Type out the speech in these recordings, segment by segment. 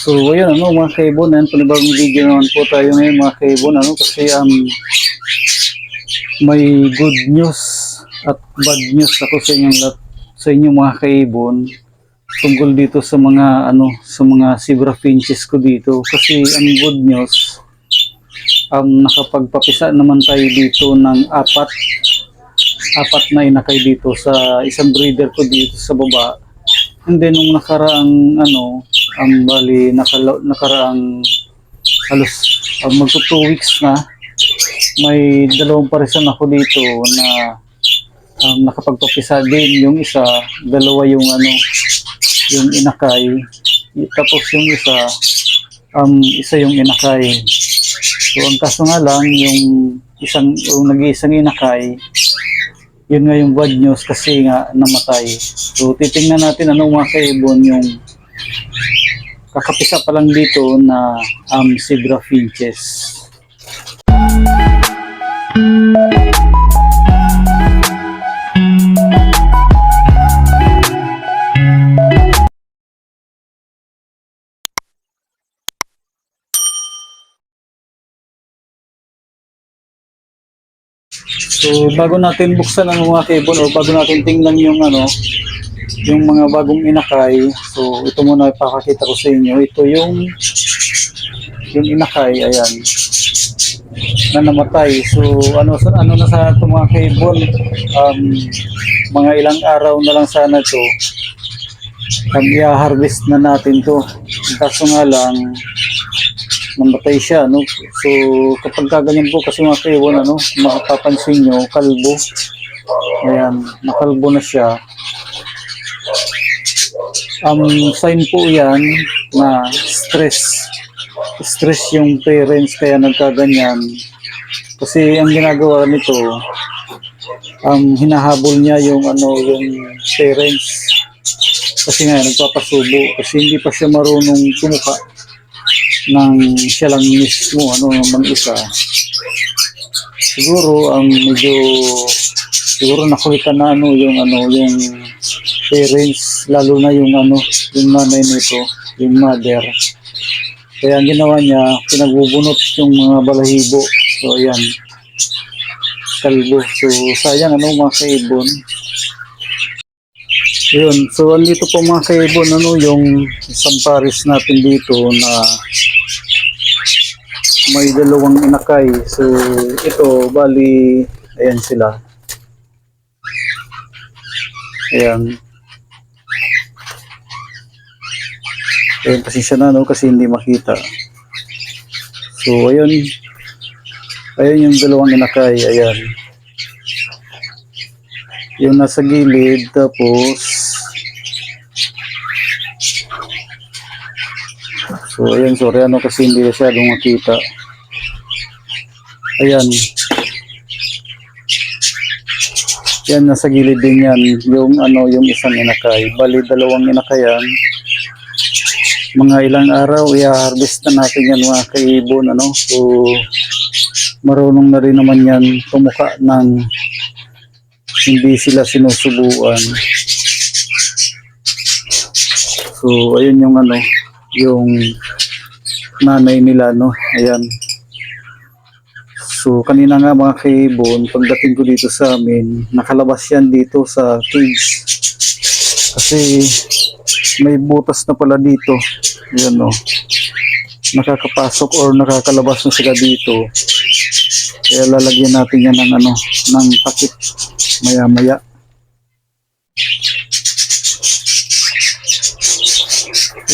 So, ayun, ano, mga kaibon, yan, panibagong video naman po tayo ngayon, mga kaibon, ano, kasi, um, may good news at bad news ako sa inyong lahat, sa inyong mga kaibon, tungkol dito sa mga, ano, sa mga zebra finches ko dito. Kasi, ang good news, um, nakapagpapisa naman tayo dito ng apat, apat na inakay dito sa isang breeder ko dito sa baba. And then, nung nakaraang, ano, ang bali, nakala, nakaraang halos uh, magto two weeks na, may dalawang parisan ako dito na um, nakapagpapisa din. Yung isa, dalawa yung ano, yung inakay. Tapos yung isa, um, isa yung inakay. So, ang kaso nga lang, yung isang, yung nag-iisang inakay, yun nga yung bad news kasi nga namatay. So, titingnan natin ano mga kaibon yung kakapisa pa lang dito na um, zebra finches. So, bago natin buksan ang mga cable o bago natin tingnan yung ano, yung mga bagong inakay. So, ito muna ipakakita ko sa inyo. Ito yung yung inakay, ayan na namatay. So, ano sa ano na sa ito mga cable um, mga ilang araw na lang sana to um, i-harvest na natin to. Kaso nga lang, namatay siya, no? So, kapag kaganyan po kasi mga kaiwan, ano, makapapansin nyo, kalbo. Ayan, nakalbo na siya. Um, sign po yan na stress. Stress yung parents kaya nagkaganyan. Kasi ang ginagawa nito, um, hinahabol niya yung ano, yung parents. Kasi nga, nagpapasubo. Kasi hindi pa siya marunong tumuka ng siya lang mismo ano mag-isa siguro ang medyo siguro nakulitan na ano yung ano yung parents lalo na yung ano yung nanay nito yung mother. Kaya ang ginawa niya pinagbubunot yung mga balahibo. So ayan. Kalbo. So sayang ano mga kaibon. Yun, so andito po mga kaibon, ano yung isang pares natin dito na may dalawang inakay. So ito, bali, ayan sila. Ayan. Ayan, pasensya na no, kasi hindi makita. So ayun, ayun yung dalawang inakay, ayan yung nasa gilid tapos so ayan sorry ano kasi hindi masyadong makita ayan yan nasa gilid din yan yung ano yung isang inakay bali dalawang inakayan mga ilang araw i-harvest na natin yan mga kaibon ano so marunong na rin naman yan tumuka ng hindi sila sinusubuan. So, ayun yung ano, yung nanay nila, no? Ayan. So, kanina nga mga kaibon, pagdating ko dito sa amin, nakalabas yan dito sa cage. Kasi may butas na pala dito. Ayan, no? Nakakapasok or nakakalabas na sila dito. Kaya lalagyan natin yan ng ano, ng takip maya maya.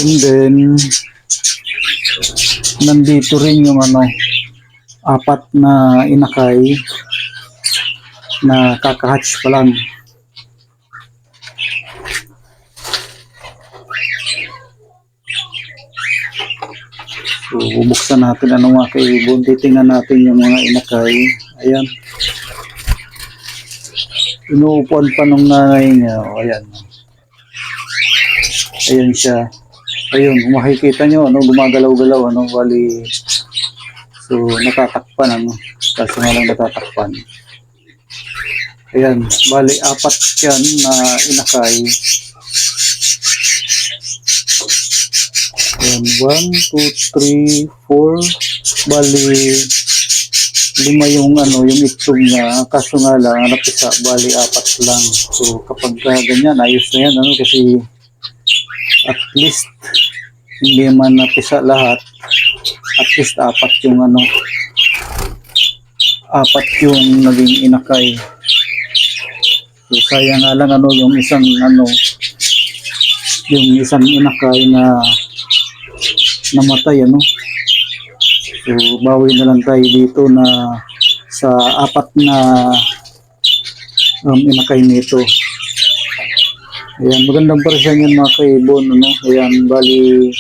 And then, nandito rin yung ano, apat na inakay na kakahatch pa lang. So, bubuksan natin ano mga kaibon. Titingnan natin yung mga inakay. Ayan. Inuupuan pa nung nanay niya. O, ayan. Ayan siya. Ayun, makikita nyo, ano, gumagalaw-galaw, ano, bali, so, natatakpan, ano, kaso nga lang natatakpan. Ayan, bali, apat yan na inakay. Ayan, 1, 2, 3, 4. Bali, lima yung ano, yung itlog niya. Kaso nga lang, napisa, bali, apat lang. So, kapag ka ganyan, ayos na yan, ano, kasi at least, hindi man napisa lahat, at least apat yung ano, apat yung naging inakay. So, sayang nga lang, ano, yung isang, ano, yung isang inakay na namatay, ano. So, bawi na lang tayo dito na sa apat na um, inakay nito. Ayan, magandang presyon yan mga kaibon, ano. Ayan, bali,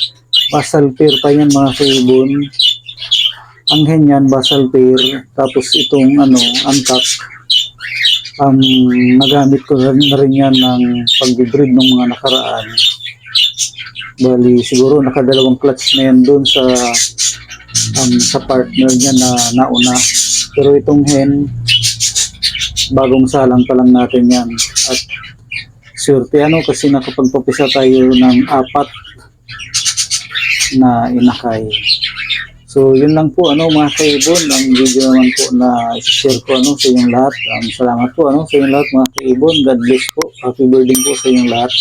basal pair pa yan mga kaibon. Ang hen yan, basal pair. Tapos itong, ano, antak. Um, nagamit ko na rin yan ng pag-breed ng mga nakaraan. Bali, siguro nakadalawang clutch na yan doon sa um, sa partner niya na nauna. Pero itong hen, bagong salang pa lang natin yan. At swerte ano kasi nakapagpapisa tayo ng apat na inakay. So, yun lang po, ano, mga kaibon, ang video naman po na i-share ko, ano, sa inyong lahat. Um, salamat po, ano, sa inyong lahat, mga kaibon. God bless po. Happy birthday po sa inyong lahat.